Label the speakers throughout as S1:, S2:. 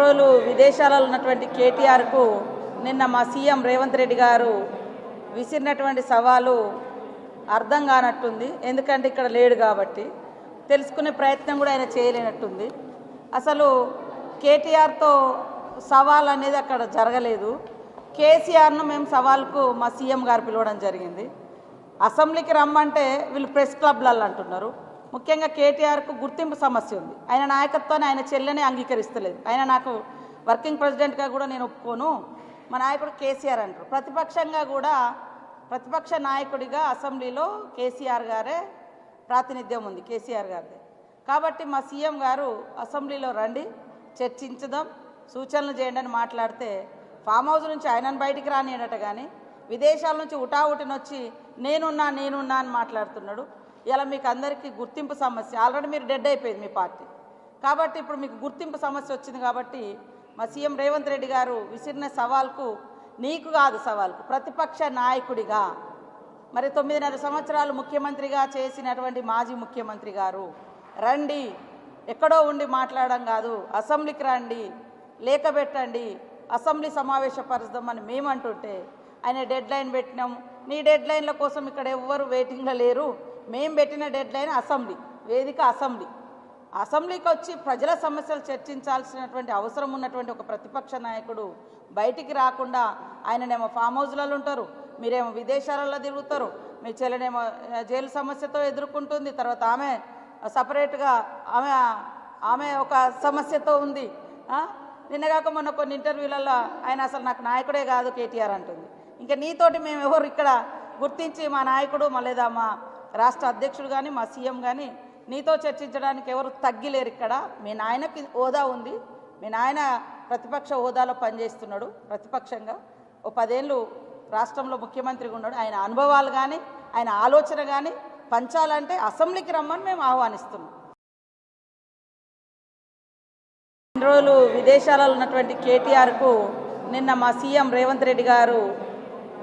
S1: రోజులు విదేశాలలో ఉన్నటువంటి కేటీఆర్కు నిన్న మా సీఎం రేవంత్ రెడ్డి గారు విసిరినటువంటి సవాలు అర్థం కానట్టుంది. ఎందుకంటే ఇక్కడ లేడు కాబట్టి తెలుసుకునే ప్రయత్నం కూడా ఆయన చేయలేనట్టుంది. అసలు కేటీఆర్తో సవాల్ అనేది అక్కడ జరగలేదు. కేసీఆర్ను మేము సవాల్కు మా సీఎం గారు పిలవడం జరిగింది. అసెంబ్లీకి రమ్మంటే వీళ్ళు ప్రెస్ క్లబ్లలో అంటున్నారు. ముఖ్యంగా కేటీఆర్కు గుర్తింపు సమస్య ఉంది. ఆయన నాయకత్వాన్ని ఆయన చెల్లెనే అంగీకరిస్తలేదు. ఆయన నాకు వర్కింగ్ ప్రెసిడెంట్గా కూడా నేను ఒప్పుకోను. మా నాయకుడు కేసీఆర్ అంటారు. ప్రతిపక్షంగా కూడా ప్రతిపక్ష నాయకుడిగా అసెంబ్లీలో కేసీఆర్ గారే ప్రాతినిధ్యం ఉంది కేసీఆర్ గారిది. కాబట్టి మా సీఎం గారు అసెంబ్లీలో రండి చర్చించదాం సూచనలు చేయండి అని మాట్లాడితే ఫామ్ హౌస్ నుంచి ఆయనను బయటికి రానియడట కానీ విదేశాల నుంచి ఉటావుటిని వచ్చి నేనున్నా నేనున్నా అని మాట్లాడుతున్నాడు. ఇలా మీకు అందరికీ గుర్తింపు సమస్య. ఆల్రెడీ మీరు డెడ్ అయిపోయింది మీ పార్టీ. కాబట్టి ఇప్పుడు మీకు గుర్తింపు సమస్య వచ్చింది కాబట్టి మా సీఎం రేవంత్ రెడ్డి గారు విసిరిన సవాల్కు నీకు కాదు సవాల్కు ప్రతిపక్ష నాయకుడిగా మరి తొమ్మిదిన్నర సంవత్సరాలు ముఖ్యమంత్రిగా చేసినటువంటి మాజీ ముఖ్యమంత్రి గారు రండి ఎక్కడో ఉండి మాట్లాడడం కాదు అసెంబ్లీకి రండి లేఖ పెట్టండి అసెంబ్లీ సమావేశపరుద్దామని మేము అంటుంటే ఆయన డెడ్ లైన్ పెట్టినాం. నీ డెడ్ లైన్ల కోసం ఇక్కడ ఎవ్వరు వెయిటింగ్లో లేరు. మేము పెట్టిన డెడ్ లైన్ అసెంబ్లీ వేదిక అసెంబ్లీ. అసెంబ్లీకి వచ్చి ప్రజల సమస్యలు చర్చించాల్సినటువంటి అవసరం ఉన్నటువంటి ఒక ప్రతిపక్ష నాయకుడు బయటికి రాకుండా ఆయననేమో ఫామ్ హౌస్లలో ఉంటారు మీరేమో విదేశాలలో తిరుగుతారు మీ చెల్లెనేమో జైలు సమస్యతో ఎదుర్కొంటుంది తర్వాత ఆమె సపరేట్గా ఆమె ఆమె ఒక సమస్యతో ఉంది. నిన్నగాక మొన్న కొన్ని ఇంటర్వ్యూలలో ఆయన అసలు నాకు నాయకుడే కాదు కేటీఆర్ అంటుంది. ఇంకా నీతోటి మేము ఎవరు ఇక్కడ గుర్తించి మా నాయకుడు మా లేదా మా రాష్ట్ర అధ్యక్షుడు కానీ మా సీఎం కానీ నీతో చర్చించడానికి ఎవరు తగ్గిలేరు ఇక్కడ. మీ నాయనకి హోదా ఉంది. మీ నాయన ప్రతిపక్ష హోదాలో పనిచేస్తున్నాడు ప్రతిపక్షంగా. ఓ పదేళ్ళు రాష్ట్రంలో ముఖ్యమంత్రిగా ఉన్నాడు. ఆయన అనుభవాలు కానీ ఆయన ఆలోచన కానీ పంచాలంటే అసెంబ్లీకి రమ్మని మేము ఆహ్వానిస్తున్నాం. రెండు రోజులు విదేశాలలో ఉన్నటువంటి కేటీఆర్కు నిన్న మా సీఎం రేవంత్ రెడ్డి గారు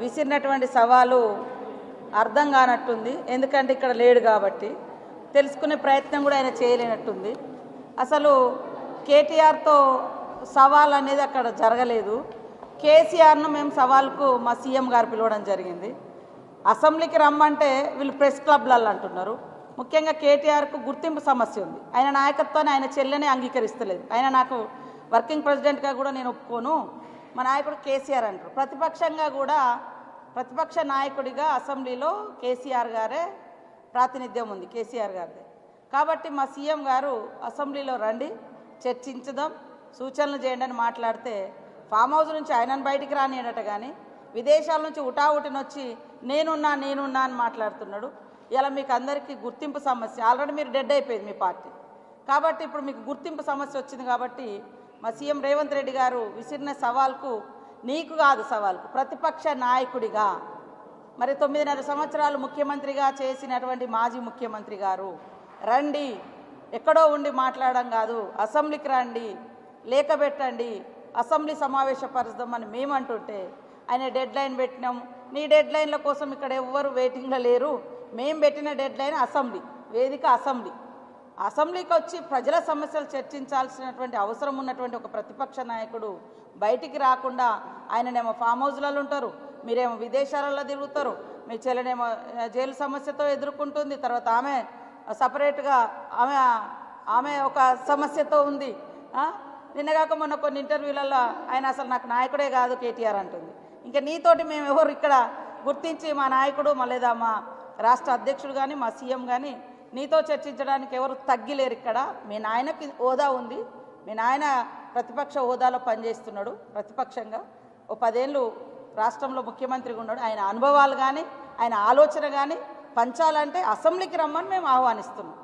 S1: విసిరినటువంటి సవాలు అర్థం కానట్టుంది. ఎందుకంటే ఇక్కడ లేడు కాబట్టి తెలుసుకునే ప్రయత్నం కూడా ఆయన చేయలేనట్టుంది. అసలు కేటీఆర్తో సవాల్ అనేది అక్కడ జరగలేదు. కేసీఆర్ను మేము సవాల్కు మా సీఎం గారు పిలవడం జరిగింది. అసెంబ్లీకి రమ్మంటే వీళ్ళు ప్రెస్ క్లబ్లలో అంటున్నారు. ముఖ్యంగా కేటీఆర్కు గుర్తింపు సమస్య ఉంది. ఆయన నాయకత్వాన్ని ఆయన చెల్లెనే అంగీకరిస్తలేదు. ఆయన నాకు వర్కింగ్ ప్రెసిడెంట్గా కూడా నేను ఒప్పుకోను. మా నాయకుడు కేసీఆర్ అంటారు. ప్రతిపక్షంగా కూడా ప్రతిపక్ష నాయకుడిగా అసెంబ్లీలో కేసీఆర్ గారే ప్రాతినిధ్యం ఉంది కేసీఆర్ గారిది. కాబట్టి మా సీఎం గారు అసెంబ్లీలో రండి చర్చించదాం సూచనలు చేయండి అని మాట్లాడితే ఫామ్ హౌస్ నుంచి ఆయనను బయటికి రానియడట కానీ విదేశాల నుంచి ఉటావుటిని వచ్చి నేనున్నా నేనున్నా అని మాట్లాడుతున్నాడు. ఇలా మీకు అందరికీ గుర్తింపు సమస్య ఆల్రెడీ మీరు డెడ్ అయిపోయింది మీ పార్టీ. కాబట్టి ఇప్పుడు మీకు గుర్తింపు సమస్య వచ్చింది కాబట్టి మా సీఎం రేవంత్ రెడ్డి గారు విసిరిన సవాల్కు నీకు కాదు సవాలు ప్రతిపక్ష నాయకుడిగా. మరి తొమ్మిదిన్నర సంవత్సరాలు ముఖ్యమంత్రిగా చేసినటువంటి మాజీ ముఖ్యమంత్రి గారు. రండి. ఎక్కడో ఉండి మాట్లాడడం కాదు. అసెంబ్లీకి రండి. లేఖ పెట్టండి. అసెంబ్లీ సమావేశపరుద్దామని మేమంటుంటే ఆయన డెడ్ లైన్ పెట్టినాం. నీ డెడ్ లైన్ల కోసం ఇక్కడ ఎవ్వరు వెయిటింగ్లో లేరు. మేము పెట్టిన డెడ్ లైన్ అసెంబ్లీ వేదిక అసెంబ్లీ. అసెంబ్లీకి వచ్చి ప్రజల సమస్యలు చర్చించాల్సినటువంటి అవసరం ఉన్నటువంటి ఒక ప్రతిపక్ష నాయకుడు బయటికి రాకుండా ఆయననేమో ఫామ్ హౌస్లలో ఉంటారు మీరేమో విదేశాలలో తిరుగుతారు మీ చెల్లెనేమో జైలు సమస్యతో ఎదుర్కొంటుంది తర్వాత ఆమె సపరేట్గా ఆమె ఆమె ఒక సమస్యతో ఉంది. నిన్నగాక మొన్న కొన్ని ఇంటర్వ్యూలలో ఆయన అసలు నాకు నాయకుడే కాదు కేటీఆర్ అంటుంది. ఇంకా నీతోటి మేము ఎవరు ఇక్కడ గుర్తించి మా నాయకుడు లేదా మా రాష్ట్ర అధ్యక్షుడు కానీ మా సీఎం కానీ నీతో చర్చించడానికి ఎవరు తగ్గిలేరు ఇక్కడ. మీ నాయనకి హోదా ఉంది. మీ నాయన ప్రతిపక్ష హోదాలో పనిచేస్తున్నాడు ప్రతిపక్షంగా. ఓ పదేళ్ళు రాష్ట్రంలో ముఖ్యమంత్రిగా ఉన్నాడు. ఆయన అనుభవాలు కానీ ఆయన ఆలోచన కానీ పంచాలంటే అసెంబ్లీకి రమ్మని మేము ఆహ్వానిస్తున్నాం.